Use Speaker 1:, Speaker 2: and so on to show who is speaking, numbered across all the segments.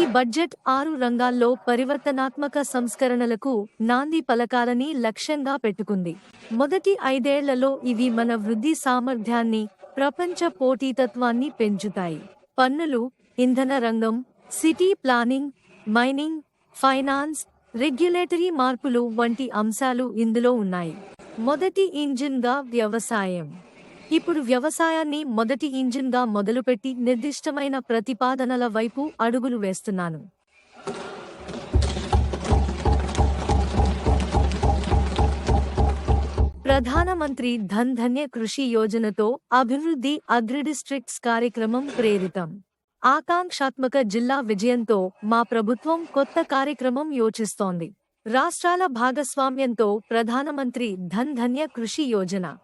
Speaker 1: ఈ బడ్జెట్ ఆరు రంగాల్లో పరివర్తనాత్మక సంస్కరణలకు నాంది పలకాలని లక్ష్యంగా పెట్టుకుంది. మొదటి ఐదేళ్ళలో ఇవి మన వృద్ధి సామర్థ్యాన్ని ప్రపంచ పోటీతత్వాన్ని పెంచుతాయి. పన్నులు ఇంధన రంగం city planning mining finance regulatory మార్పులు వంటి అంశాలు ఇందులో ఉన్నాయి. మొదటి ఇంజిన్గా వ్యవసాయం. ఇప్పుడు వ్యవసాయాన్ని మొదటి ఇంజిన్గా మొదలుపెట్టి నిర్దిష్టమైన ప్రతిపాదనల వైపు అడుగులు వేస్తున్నాను. ప్రధానమంత్రి ధన్ ధన్య కృషి యోజనతో అభివృద్ధి అగ్రి డిస్ట్రిక్ట్స్ కార్యక్రమం ప్రేరితం. ఆకాంక్షాత్మక జిల్లా విజయంతో మా ప్రభుత్వం కొత్త కార్యక్రమం యోచిస్తోంది. రాష్ట్రాల భాగస్వామ్యంతో ప్రధానమంత్రి ధన్ ధన్య కృషి యోజన.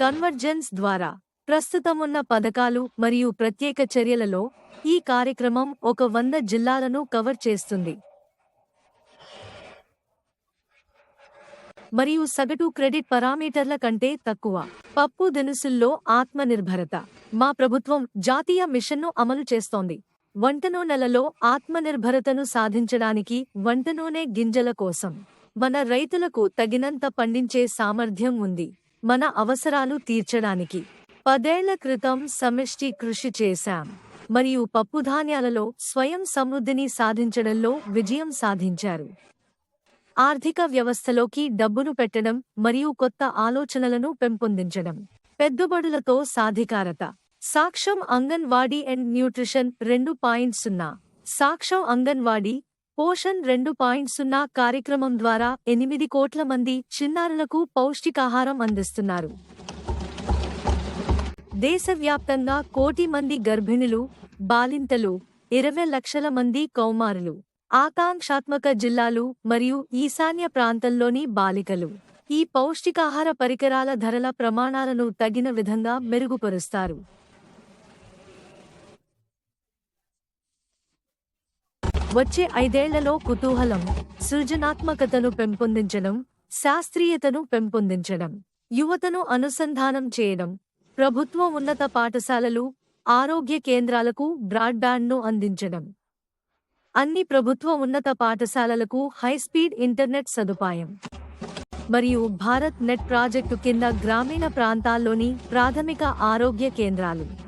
Speaker 1: కన్వర్జెన్స్ ద్వారా ప్రస్తుతమున్న పథకాలు మరియు ప్రత్యేక చర్యలలో ఈ కార్యక్రమం ఒక వంద జిల్లాలను కవర్ చేస్తుంది. మరియు సగటు క్రెడిట్ పరామీటర్ల కంటే తక్కువ. పప్పు దినుసుల్లో ఆత్మనిర్భరత. మా ప్రభుత్వం జాతీయ మిషన్ను అమలు చేస్తోంది. వంట నూనెలలో ఆత్మనిర్భరతను సాధించడానికి వంట నూనె గింజల కోసం. మన రైతులకు తగినంత పండించే సామర్థ్యం ఉంది. మన అవసరాలు తీర్చడానికి. పదేళ్ళ క్రితం సమిష్టి కృషి చేశాం. మరియు పప్పుధాన్యాలలో స్వయం సమృద్ధిని సాధించడంలో విజయం సాధించారు. ఆర్థిక వ్యవస్థలోకి డబ్బును పెట్టడం మరియు కొత్త ఆలోచనలను పెంపొందించడం. పెట్టుబడులతో సాధికారత. సాక్ష్యం అంగన్వాడీ అండ్ న్యూట్రిషన్ రెండు పాయింట్ సున్నా. సాక్ష్యం అంగన్వాడీ పోషన్ రెండు పాయింట్ సున్నా కార్యక్రమం ద్వారా ఎనిమిది కోట్ల మంది చిన్నారులకు పౌష్టికాహారం అందిస్తున్నారు. దేశవ్యాప్తంగా కోటి మంది గర్భిణులు బాలింతలు ఇరవై లక్షల మంది కౌమారులు ఆకాంక్షాత్మక జిల్లాలు మరియు ఈశాన్య ప్రాంతంలోని బాలికలు ఈ పౌష్టికాహార పరికరాల ధరల ప్రమాణాలను తగిన విధంగా మెరుగుపరుస్తారు. వచ్చే ఐదేళ్ళలో కుతూహలం సృజనాత్మకతను పెంపొందించడం శాస్త్రీయతను పెంపొందించడం యువతను అనుసంధానం చేయడం ప్రభుత్వ ఉన్నత పాఠశాలలు ఆరోగ్య కేంద్రాలకు బ్రాడ్బ్యాండ్ను అందించడం. అన్ని ప్రభుత్వ ఉన్నత పాఠశాలలకు హైస్పీడ్ ఇంటర్నెట్ సదుపాయం. మరియు భారత్ నెట్ ప్రాజెక్టు కింద గ్రామీణ ప్రాంతాల్లోని ప్రాథమిక ఆరోగ్య కేంద్రాలు.